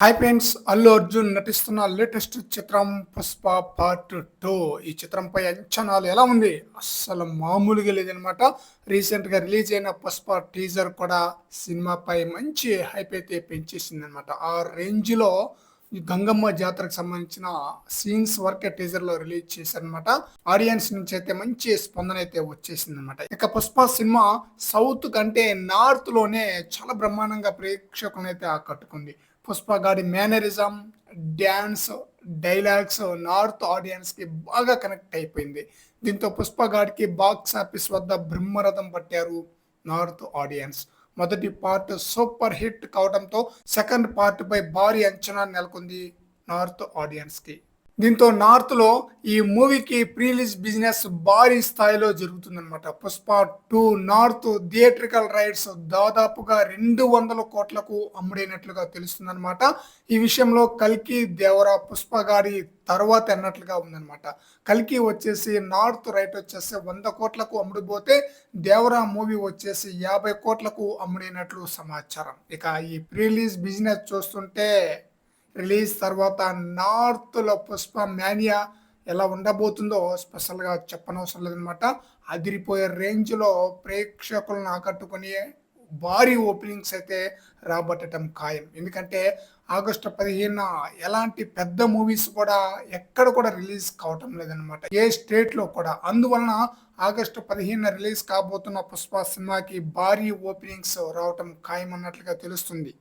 Hi friends Allu Arjun నటిస్తున్న latest చిత్రం Pushpa part two. ఈ చిత్రంపై అంచనాలు ఎలా ఉంది? అస్సలు మామూలుగా లేదనమాట రీసెంట్గా రిలీజ్ అయిన పుష్ప టీజర్ కూడా సినిమాపై మంచి హైప్ అయితే పెంచేసింది అనమాట ఆ రేంజ్లో ఈ గంగమ్మ జాతరకు సంబంధించిన సీన్స్ వర్క్ టీజర్లో రిలీజ్ చేశారనమాట ఆడియన్స్ నుంచి అయితే మంచి స్పందన అయితే వచ్చేసింది అనమాట ఇక పుష్ప సినిమా సౌత్ కంటే నార్త్లోనే చాలా బ్రహ్మాండంగా ప్రేక్షకులను అయితే ఆకట్టుకుంది. పుష్ప గాడి మేనరిజం డ్యాన్స్ డైలాగ్స్ నార్త్ ఆడియన్స్కి బాగా కనెక్ట్ అయిపోయింది. దీంతో పుష్ప గాడికి బాక్స్ ఆఫీస్ వద్ద బ్రహ్మరథం పట్టారు నార్త్ ఆడియన్స్. మొదటి పార్ట్ సూపర్ హిట్ కావడంతో సెకండ్ పార్ట్ పై భారీ అంచనా నెలకొంది నార్త్ ఆడియన్స్కి దీంతో నార్త్లో ఈ మూవీకి ప్రీలీజ్ బిజినెస్ భారీ స్థాయిలో జరుగుతుందన్నమాట. Pushpa two north theatrical rights దాదాపుగా రెండు వందల కోట్లకు అమ్ముడైనట్లుగా తెలుస్తుందన్నమాట. ఈ విషయంలో కల్కి దేవరా పుష్ప గారి తర్వాత అన్నట్లుగా ఉందన్నమాట. కల్కి వచ్చేసి నార్త్ రైట్ వచ్చేసి వంద కోట్లకు అమ్ముడుపోతే దేవరా మూవీ వచ్చేసి యాభై కోట్లకు అమ్ముడైనట్లు సమాచారం. ఇక ఈ ప్రీలీజ్ బిజినెస్ చూస్తుంటే రిలీజ్ తర్వాత నార్త్లో పుష్ప మ్యానియా ఎలా ఉండబోతుందో స్పెషల్గా చెప్పనవసరం లేదనమాట అదిరిపోయే రేంజ్లో ప్రేక్షకులను ఆకట్టుకుని భారీ ఓపెనింగ్స్ అయితే రాబట్టడం ఖాయం. ఎందుకంటే ఆగస్టు పదిహేను ఎలాంటి పెద్ద మూవీస్ కూడా ఎక్కడ కూడా రిలీజ్ కావటం లేదనమాట ఏ స్టేట్లో కూడా. అందువలన ఆగస్టు పదిహేను రిలీజ్ కాబోతున్న పుష్ప సినిమాకి భారీ ఓపెనింగ్స్ రావటం ఖాయం అన్నట్లుగా తెలుస్తుంది.